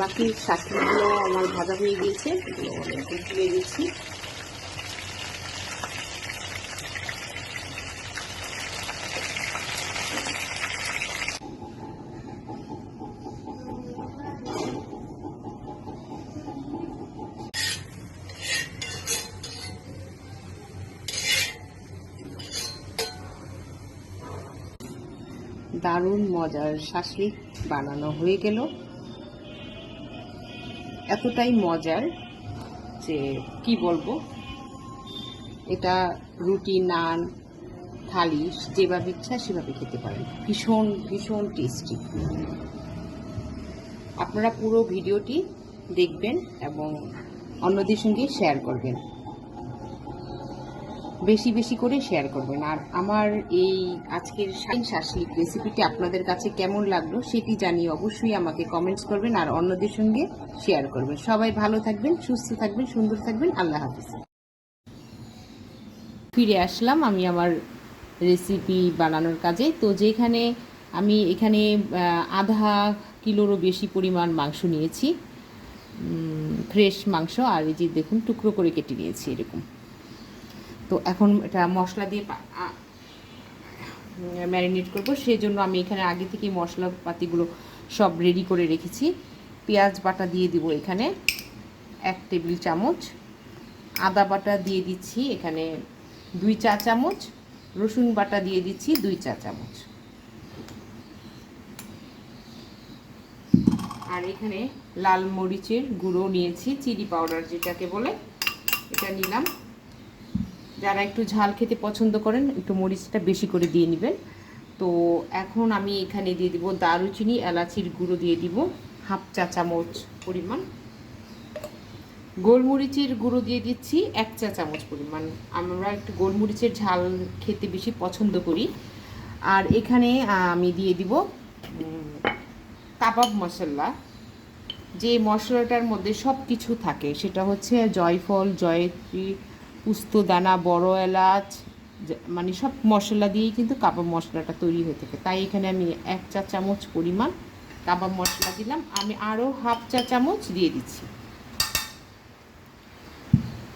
বাকি শাকগুলো আমার ভাজা হয়ে গিয়েছে। এগুলো তুলে দিচ্ছি দারুণ মজার শাসলিক বানানো হয়ে গেল। এতটাই মজার যে কি বলব? এটা রুটি, নান, থালি, যেভাবে ইচ্ছা সেভাবে খেতে পারেন। ভীষণ ভীষণ টেস্টি আপনারা পুরো ভিডিওটি দেখবেন এবং অন্যদের সঙ্গে শেয়ার করবেন। বেশি বেশি করে শেয়ার করবেন। আর আমার এই আজকের শাসলিক রেসিপিটি আপনাদের কাছে কেমন লাগল সেটি জানিয়ে অবশ্যই আমাকে কমেন্টস করবেন আর অন্যদের সঙ্গে শেয়ার করবেন। সবাই ভালো থাকবেন, সুস্থ থাকবেন, সুন্দর থাকবেন। আল্লাহ হাফিজ। ফিরে আসলাম আমি আমার রেসিপি বানানোর কাজে। তো যেখানে আমি এখানে আধা কিলোরও বেশি পরিমাণ মাংস নিয়েছি ফ্রেশ মাংস। আর এই যে দেখুন, টুকরো করে কেটে নিয়েছি এরকম। তো এখন এটা মশলা দিয়ে ম্যারিনেট করব। সেই জন্য আমি এখানে আগে থেকে মশলাপাতিগুলো সব রেডি করে রেখেছি। পেঁয়াজ বাটা দিয়ে দিব এখানে এক টেবিল চামচ। আদা বাটা দিয়ে দিচ্ছি এখানে দুই চা চামচ। রসুন বাটা দিয়ে দিচ্ছি দুই চা চামচ। আর এখানে লাল মরিচের গুঁড়ো নিয়েছি চিলি পাউডার যেটাকে বলে, এটা নিলাম। যারা একটু ঝাল খেতে পছন্দ করেন, একটু মরিচটা বেশি করে দিয়ে নেবেন। তো এখন আমি এখানে দিয়ে দিব দারুচিনি, এলাচির গুঁড়ো দিয়ে দিব হাফ চা চামচ পরিমাণ। গোলমরিচের গুঁড়ো দিয়ে দিচ্ছি এক চা চামচ পরিমাণ। আমরা একটু গোলমরিচের ঝাল খেতে বেশি পছন্দ করি। আর এখানে আমি দিয়ে দিব কাবাব মশলা। যে মশলাটার মধ্যে সব কিছু থাকে, সেটা হচ্ছে জয়ফল, জয়ত্রী পুস্তদানা বড় এলাচ মানে সব মশলা দিয়েই কিন্তু কাবাব মশলাটা তৈরি হয়ে থাকে। তাই এখানে আমি এক চা চামচ পরিমাণ কাবাব মশলা দিলাম। আমি আরও হাফ চা চামচ দিয়ে দিচ্ছি।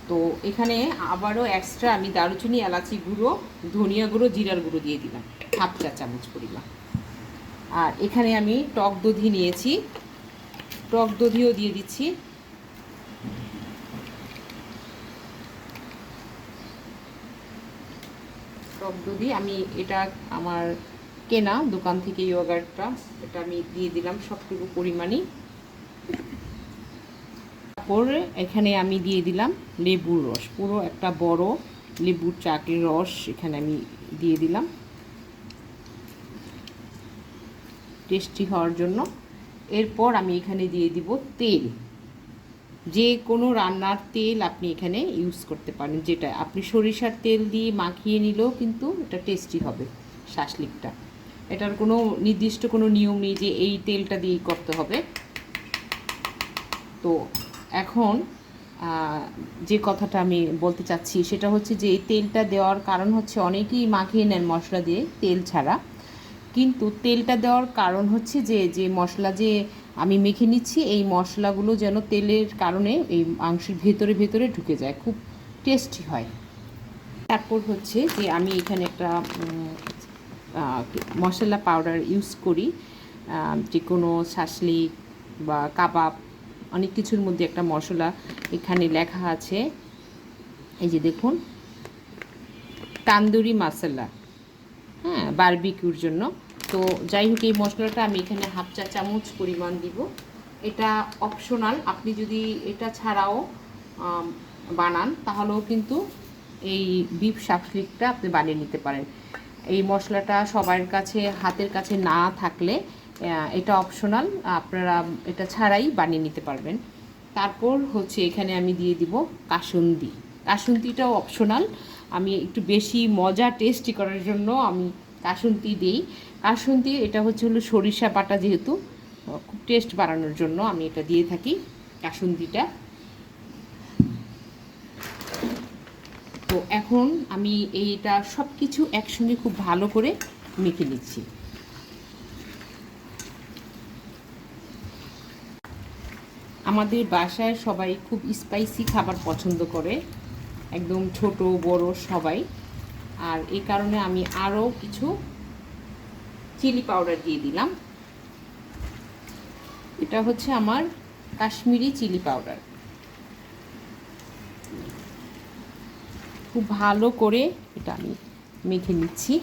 তো এখানে আবারও এক্সট্রা আমি দারুচিনি, এলাচি গুঁড়ো, ধনিয়া গুঁড়ো, জিরার গুঁড়ো দিয়ে দিলাম। হাফ চা চামচ পরিমাণ। আর এখানে আমি টক দধি নিয়েছি। টক দধিও দিয়ে দিচ্ছি। টক আমি এটা আমার কেনা দোকান থেকে ইয়োগার্টটা এটা আমি দিয়ে দিলাম সবটুকু পরিমাণই। তারপর এখানে আমি দিয়ে দিলাম লেবুর রস, পুরো একটা বড় লেবুর চাকের রস এখানে আমি দিয়ে দিলাম। টেস্টি হওয়ার জন্য। এরপর আমি এখানে দিয়ে দিব তেল। যে কোনো রান্নার তেল আপনি এখানে ইউজ করতে পারেন, যেটা আপনি সরিষার তেল দিয়ে মাখিয়ে নিলেও কিন্তু এটা টেস্টি হবে শাসলিকটা। এটার কোনো নির্দিষ্ট কোনো নিয়ম নেই যে এই তেলটা দিয়েই করতে হবে। তো এখন যে কথাটা আমি বলতে চাচ্ছি সেটা হচ্ছে যে এই তেলটা দেওয়ার কারণ হচ্ছে অনেকেই মাখিয়ে নেন মশলা দিয়ে তেল ছাড়া। কিন্তু তেলটা দেওয়ার কারণ হচ্ছে যে যে মশলা যে আমি মেখে নিচ্ছি, এই মশলাগুলো যেন তেলের কারণে এই মাংসের ভেতরে ভেতরে ঢুকে যায়, খুব টেস্টি হয়। তারপর হচ্ছে যে আমি এখানে একটা মশলা পাউডার ইউজ করি যে কোনো শাসলিক বা কাবাব, অনেক কিছুর মধ্যে একটা মশলা এখানে লেখা আছে। এই যে দেখুন, তান্দুরি মশলা হ্যাঁ বারবিকিউর জন্য। তো যাই হোক, এই মশলাটা আমি এখানে হাফ চা চামচ পরিমাণ দিব। এটা অপশনাল আপনি যদি এটা ছাড়াও বানান, তাহলেও কিন্তু এই বিফ শাকলিকটা আপনি বানিয়ে নিতে পারেন। এই মশলাটা সবার কাছে, হাতের কাছে না থাকলে এটা অপশনাল আপনারা এটা ছাড়াই বানিয়ে নিতে পারবেন। তারপর হচ্ছে এখানে আমি দিয়ে দিব কাসুন্দি। কাসুন্দিটাও অপশনাল আমি একটু বেশি মজা টেস্টি করার জন্য আমি কাসুন্দি দিই। কাসুন্দি এটা হচ্ছে হলো সরিষা বাটা যেহেতু খুব টেস্ট বাড়ানোর জন্য আমি এটা দিয়ে থাকি কাসুন্দিটা তো এখন আমি এইটা সব কিছু একসঙ্গে খুব ভালো করে মেখে নিচ্ছি। আমাদের বাসায় সবাই খুব স্পাইসি খাবার পছন্দ করে, একদম ছোট, বড় সবাই। আর এই কারণে আমি আরও কিছু চিলি পাউডার দিয়ে দিলাম। এটা হচ্ছে আমার কাশ্মীরি চিলি পাউডার। খুব ভালো করে এটা আমি মেখে নিচ্ছি।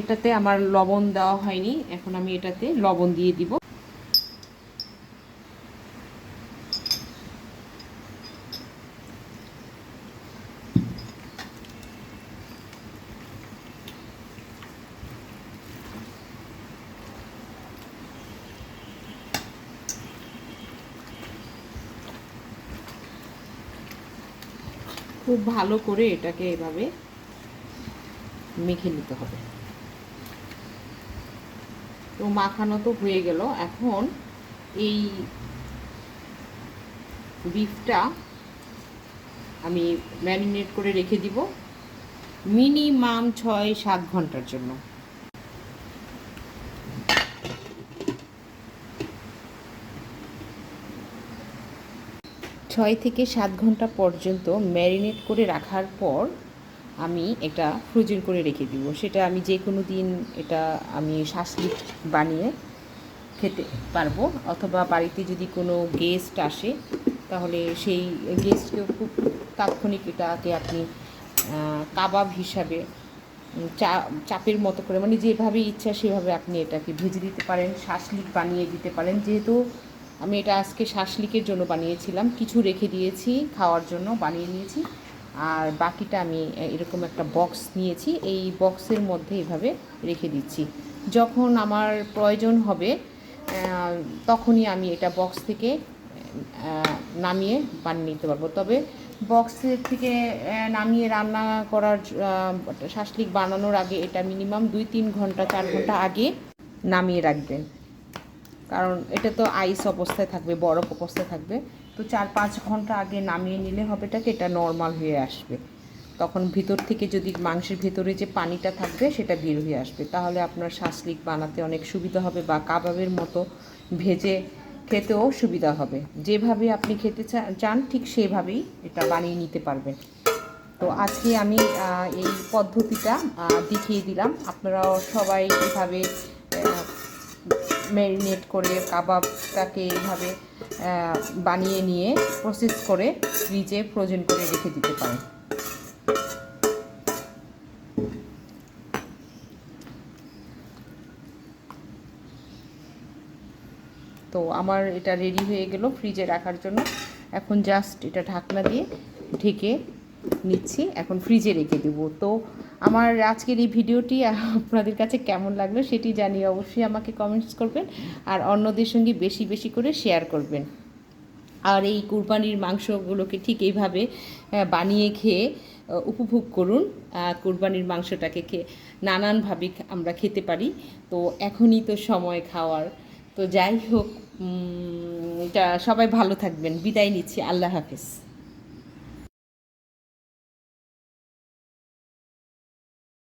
এটাতে আমার লবণ দেওয়া হয়নি, এখন আমি এটাতে লবণ দিয়ে দিব। খুব ভালো করে এটাকে এভাবে মেখে নিতে হবে। তো মাখানো তো হয়ে গেল। এখন এই বিফটা আমি ম্যারিনেট করে রেখে দিব। মিনিমাম ছয় সাত ঘণ্টার জন্য। ছয় থেকে সাত ঘণ্টা পর্যন্ত ম্যারিনেট করে রাখার পর আমি এটা ফ্রোজেন করে রেখে দিব। সেটা আমি যে কোনো দিন এটা আমি শাসলিক বানিয়ে খেতে পারব। অথবা বাড়িতে যদি কোনো গেস্ট আসে, তাহলে সেই গেস্টকেও খুব তাৎক্ষণিক এটাকে আপনি কাবাব হিসাবে চা, চাপের মতো করে মানে যেভাবে ইচ্ছা সেভাবে আপনি এটাকে ভেজে দিতে পারেন শাসলিক বানিয়ে দিতে পারেন। যেহেতু আমি এটা আজকে শাসলিকের জন্য বানিয়েছিলাম। কিছু রেখে দিয়েছি, খাওয়ার জন্য বানিয়ে নিয়েছি। আর বাকিটা আমি এরকম একটা বক্স নিয়েছি। এই বক্সের মধ্যে এভাবে রেখে দিচ্ছি। যখন আমার প্রয়োজন হবে তখনই আমি এটা বক্স থেকে নামিয়ে বানিয়ে নিতে পারব। তবে বক্সের থেকে নামিয়ে রান্না করার শাসলিক বানানোর আগে এটা মিনিমাম দুই তিন ঘণ্টা, চার ঘণ্টা আগে নামিয়ে রাখবেন। কারণ এটা তো আইস অবস্থায় থাকবে, বরফ অবস্থায় থাকবে। তো চার পাঁচ ঘণ্টা আগে নামিয়ে নিলে হবেটাকে এটা নর্মাল হয়ে আসবে। তখন ভিতর থেকে যদি মাংসের ভেতরে যে পানিটা থাকবে, সেটা বের হয়ে আসবে। তাহলে আপনার শাসলিক বানাতে অনেক সুবিধা হবে বা কাবাবের মতো ভেজে খেতেও সুবিধা হবে। যেভাবে আপনি খেতে চান, ঠিক সেভাবেই এটা বানিয়ে নিতে পারবেন। তো আজকে আমি এই পদ্ধতিটা দেখিয়ে দিলাম। আপনারাও সবাই এভাবে ম্যারিনেট করে কাবাবটাকে এইভাবে বানিয়ে নিয়ে প্রসেস করে ফ্রিজে ফ্রোজেন করে রেখে দিতে পারেন। তো আমার এটা রেডি হয়ে গেল ফ্রিজে রাখার জন্য। এখন জাস্ট এটা ঢাকনা দিয়ে ঢেকে নিচ্ছি, এখন ফ্রিজে রেখে দেবো। তো আমার আজকের এই ভিডিওটি আপনাদের কাছে কেমন লাগল সেটি জানিয়ে অবশ্যই আমাকে কমেন্টস করবেন আর অন্যদের সঙ্গে বেশি বেশি করে শেয়ার করবেন। আর এই কুরবানির মাংসগুলোকে ঠিক এইভাবে বানিয়ে খেয়ে উপভোগ করুন। কুরবানির মাংসটাকে খেয়ে নানানভাবে আমরা খেতে পারি। তো এখনই তো সময় খাওয়ার। তো যাই হোক সবাই ভালো থাকবেন। বিদায় নিচ্ছি। আল্লাহ হাফিজ।